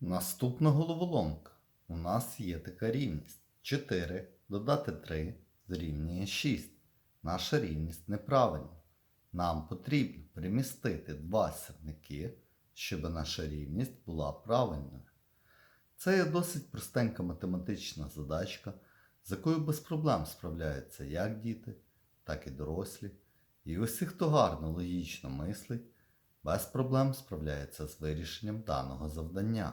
Наступна головоломка. У нас є така рівність. 4 додати 3 дорівнює 6. Наша рівність неправильна. Нам потрібно перемістити два сірники, щоб наша рівність була правильною. Це є досить простенька математична задачка, з якою без проблем справляються як діти, так і дорослі. І усі, хто гарно логічно мислить, без проблем справляється з вирішенням даного завдання.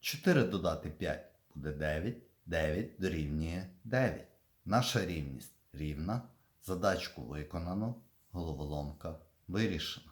4 додати 5 буде 9, 9 дорівнює 9. Наша рівність рівна. Задачку виконано, головоломка вирішена.